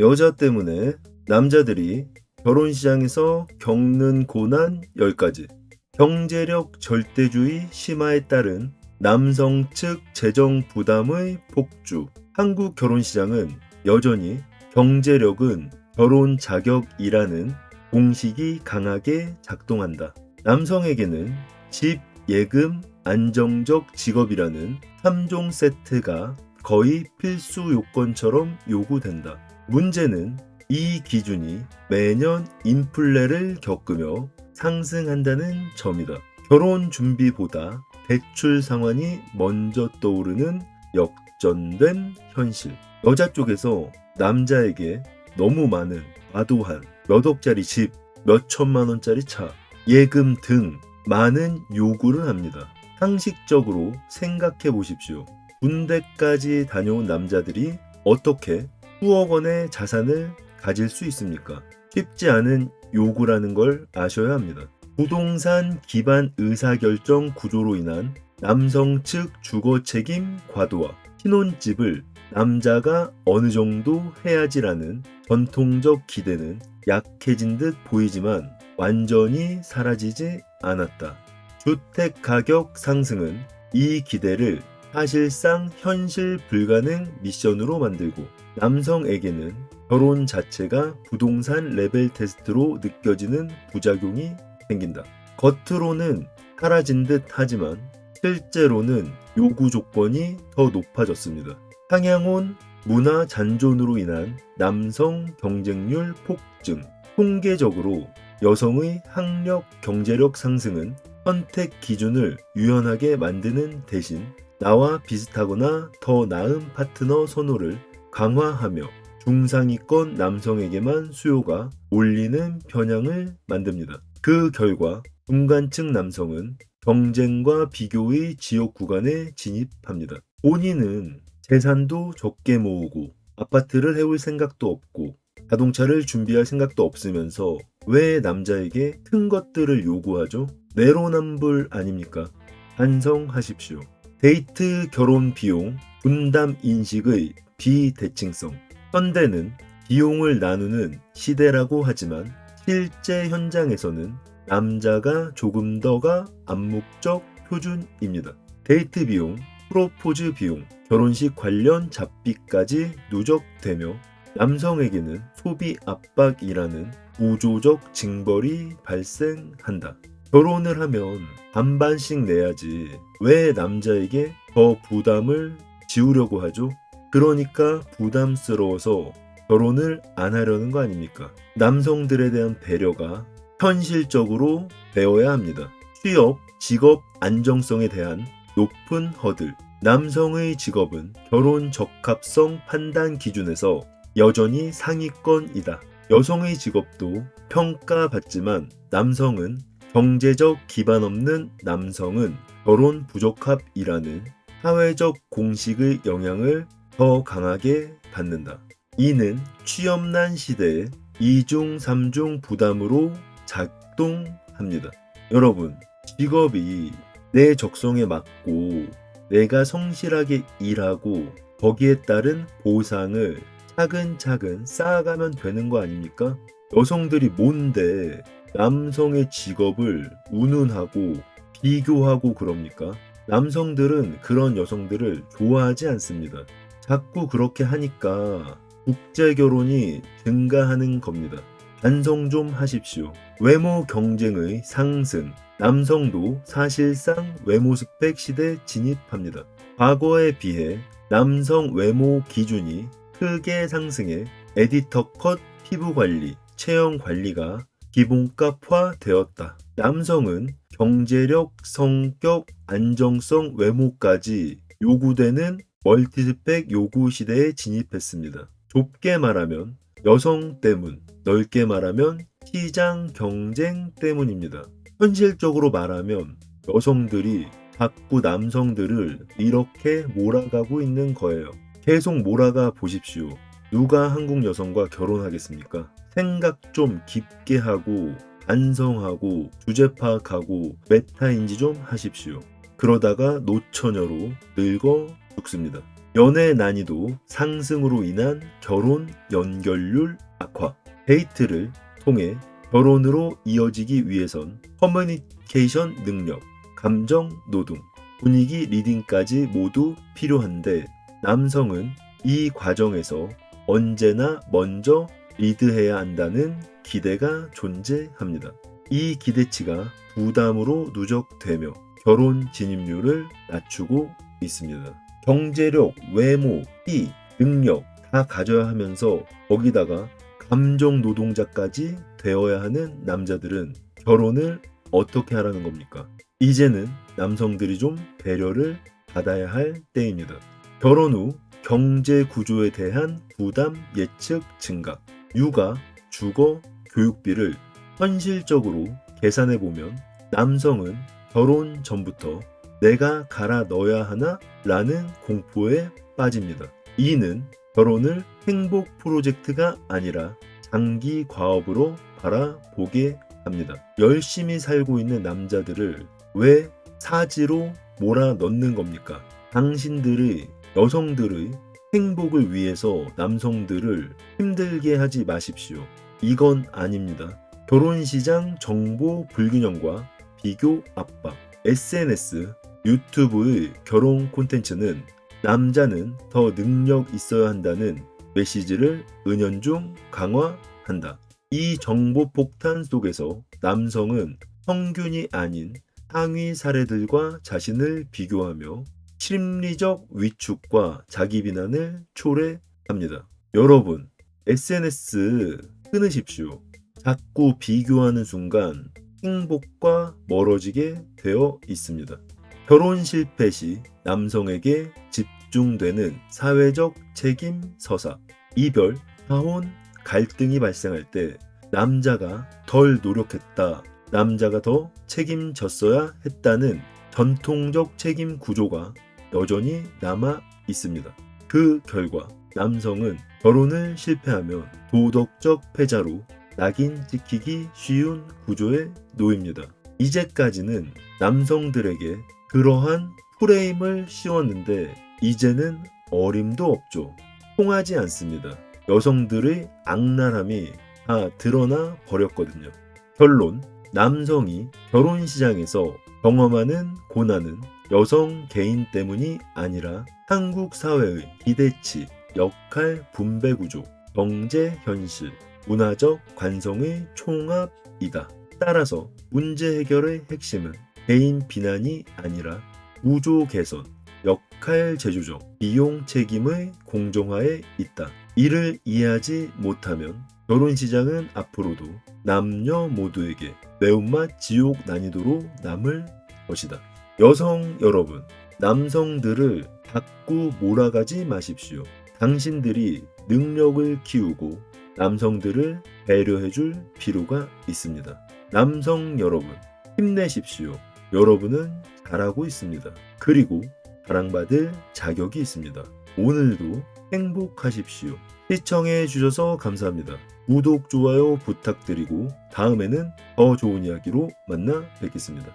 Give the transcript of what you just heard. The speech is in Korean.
여자 때문에 남자들이 결혼 시장에서 겪는 고난 10가지. 경제력 절대주의 심화에 따른 남성 측 재정 부담의 폭주. 한국 결혼 시장은 여전히 경제력은 결혼 자격이라는 공식이 강하게 작동한다. 남성에게는 집, 예금, 안정적 직업이라는 3종 세트가 거의 필수 요건처럼 요구된다. 문제는 이 기준이 매년 인플레를 겪으며 상승한다는 점이다. 결혼 준비보다 대출 상환이 먼저 떠오르는 역전된 현실. 여자 쪽에서 남자에게 너무 많은 과도한 몇 억짜리 집, 몇 천만 원짜리 차, 예금 등 많은 요구를 합니다. 상식적으로 생각해 보십시오. 군대까지 다녀온 남자들이 어떻게 수억 원의 자산을 가질 수 있습니까? 쉽지 않은 요구라는 걸 아셔야 합니다. 부동산 기반 의사결정 구조로 인한 남성 측 주거 책임 과도화, 신혼집을 남자가 어느 정도 해야지라는 전통적 기대는 약해진 듯 보이지만 완전히 사라지지 않았다. 주택 가격 상승은 이 기대를 사실상 현실 불가능 미션으로 만들고 남성에게는 결혼 자체가 부동산 레벨 테스트로 느껴지는 부작용이 생긴다. 겉으로는 사라진 듯 하지만 실제로는 요구 조건이 더 높아졌습니다. 상향온 문화 잔존으로 인한 남성 경쟁률 폭증. 통계적으로 여성의 학력 경제력 상승은 선택 기준을 유연하게 만드는 대신 나와 비슷하거나 더 나은 파트너 선호를 강화하며 중상위권 남성에게만 수요가 몰리는 편향을 만듭니다. 그 결과 중간층 남성은 경쟁과 비교의 지옥 구간에 진입합니다. 본인은 재산도 적게 모으고 아파트를 해올 생각도 없고 자동차를 준비할 생각도 없으면서 왜 남자에게 큰 것들을 요구하죠? 내로남불 아닙니까? 반성하십시오. 데이트 결혼 비용 분담 인식의 비대칭성. 현대는 비용을 나누는 시대라고 하지만 실제 현장에서는 남자가 조금 더가 암묵적 표준입니다. 데이트 비용, 프로포즈 비용, 결혼식 관련 잡비까지 누적되며 남성에게는 소비 압박이라는 우조적 징벌이 발생한다. 결혼을 하면 반반씩 내야지 왜 남자에게 더 부담을 지우려고 하죠? 그러니까 부담스러워서 결혼을 안 하려는 거 아닙니까? 남성들에 대한 배려가 현실적으로 되어야 합니다. 취업, 직업 안정성에 대한 높은 허들. 남성의 직업은 결혼 적합성 판단 기준에서 여전히 상위권이다. 여성의 직업도 평가받지만 남성은 경제적 기반 없는 남성은 결혼 부적합이라는 사회적 공식의 영향을 더 강하게 받는다. 이는 취업난 시대의 2중, 3중 부담으로 작동합니다. 여러분, 직업이 내 적성에 맞고 내가 성실하게 일하고 거기에 따른 보상을 차근차근 쌓아가면 되는 거 아닙니까? 여성들이 뭔데 남성의 직업을 운운하고 비교하고 그럽니까? 남성들은 그런 여성들을 좋아하지 않습니다. 자꾸 그렇게 하니까 국제 결혼이 증가하는 겁니다. 반성 좀 하십시오. 외모 경쟁의 상승. 남성도 사실상 외모 스펙 시대 진입합니다. 과거에 비해 남성 외모 기준이 크게 상승해 에디터 컷 피부 관리, 체형 관리가 기본값화 되었다. 남성은 경제력, 성격, 안정성, 외모까지 요구되는 멀티스펙 요구 시대에 진입했습니다. 좁게 말하면 여성 때문, 넓게 말하면 시장 경쟁 때문입니다. 현실적으로 말하면 여성들이 자꾸 남성들을 이렇게 몰아가고 있는 거예요. 계속 몰아가 보십시오. 누가 한국 여성과 결혼하겠습니까? 생각 좀 깊게 하고 반성하고 주제 파악하고 메타 인지 좀 하십시오. 그러다가 노처녀로 늙어 죽습니다. 연애 난이도 상승으로 인한 결혼 연결률 악화. 데이트를 통해 결혼으로 이어지기 위해선 커뮤니케이션 능력, 감정 노동, 분위기 리딩까지 모두 필요한데 남성은 이 과정에서 언제나 먼저 리드해야 한다는 기대가 존재합니다. 이 기대치가 부담으로 누적되며 결혼 진입률을 낮추고 있습니다. 경제력, 외모, 희, 능력 다 가져야 하면서 거기다가 감정 노동자까지 되어야 하는 남자들은 결혼을 어떻게 하라는 겁니까? 이제는 남성들이 좀 배려를 받아야 할 때입니다. 결혼 후 경제 구조에 대한 부담 예측 증가, 육아, 주거, 교육비를 현실적으로 계산해 보면 남성은 결혼 전부터 내가 갈아 넣어야 하나? 라는 공포에 빠집니다. 이는 결혼을 행복 프로젝트가 아니라 장기 과업으로 바라보게 합니다. 열심히 살고 있는 남자들을 왜 사지로 몰아 넣는 겁니까? 당신들의 여성들의 행복을 위해서 남성들을 힘들게 하지 마십시오. 이건 아닙니다. 결혼시장 정보 불균형과 비교 압박, SNS, 유튜브의 결혼 콘텐츠는 남자는 더 능력 있어야 한다는 메시지를 은연중 강화한다. 이 정보 폭탄 속에서 남성은 평균이 아닌 상위 사례들과 자신을 비교하며 심리적 위축과 자기 비난을 초래합니다. 여러분, SNS 끊으십시오. 자꾸 비교하는 순간 행복과 멀어지게 되어 있습니다. 결혼 실패 시 남성에게 집중되는 사회적 책임 서사, 이별, 사혼, 갈등이 발생할 때 남자가 덜 노력했다, 남자가 더 책임졌어야 했다는 전통적 책임 구조가 여전히 남아 있습니다. 그 결과 남성은 결혼을 실패하면 도덕적 패자로 낙인 찍히기 쉬운 구조에 놓입니다. 이제까지는 남성들에게 그러한 프레임을 씌웠는데 이제는 어림도 없죠. 통하지 않습니다. 여성들의 악랄함이 다 드러나 버렸거든요. 결론, 남성이 결혼 시장에서 경험하는 고난은 여성 개인 때문이 아니라 한국 사회의 기대치, 역할 분배 구조, 경제 현실, 문화적 관성의 총합이다. 따라서 문제 해결의 핵심은 개인 비난이 아니라 구조 개선, 역할 재조정, 비용 책임의 공정화에 있다. 이를 이해하지 못하면 결혼 시장은 앞으로도 남녀 모두에게 매운맛 지옥 난이도로 남을 것이다. 여성 여러분, 남성들을 자꾸 몰아가지 마십시오. 당신들이 능력을 키우고 남성들을 배려해 줄 필요가 있습니다. 남성 여러분, 힘내십시오. 여러분은 잘하고 있습니다. 그리고 사랑받을 자격이 있습니다. 오늘도 행복하십시오. 시청해 주셔서 감사합니다. 구독, 좋아요 부탁드리고 다음에는 더 좋은 이야기로 만나 뵙겠습니다.